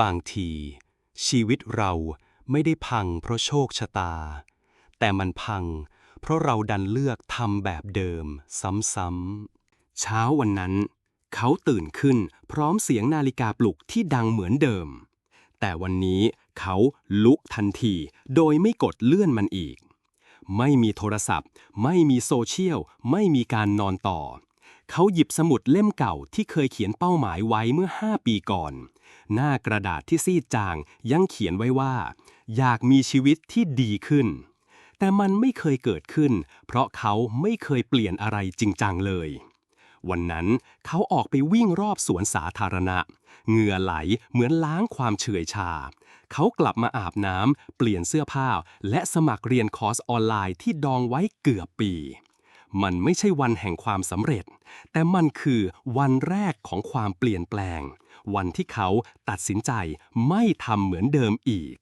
บางที ชีวิตเราไม่ได้พังเพราะโชคชะตา แต่มันพัง เพราะเราดันเลือกทำแบบเดิม ซ้ำๆ เช้าวันนั้น เขาตื่นขึ้นพร้อมเสียงนาฬิกาปลุกที่ดังเหมือนเดิม แต่วันนี้เขาลุกทันทีโดยไม่กดเลื่อนมันอีก ไม่มีโทรศัพท์ ไม่มีโซเชียล ไม่มีการนอนต่อ เขาหยิบสมุดเล่มเก่าที่เคยเขียนเป้าหมายไว้เมื่อ 5 ปีก่อน หน้ากระดาษที่ซีดจางยังเขียนไว้ว่า อยากมีชีวิตที่ดีขึ้น แต่มันไม่เคยเกิดขึ้น เพราะเขาไม่เคยเปลี่ยนอะไรจริงจังเลย วันนั้นเขาออกไปวิ่งรอบสวนสาธารณะ เหงื่อไหลเหมือนล้างความเฉื่อยชา เขากลับมาอาบน้ำเปลี่ยนเสื้อผ้า และสมัครเรียนคอร์สออนไลน์ที่ดองไว้เกือบปี มันไม่ใช่วันแห่งความสำเร็จ แต่มันคือวันแรกของความเปลี่ยนแปลง วันที่เขาตัดสินใจไม่ทำเหมือนเดิมอีก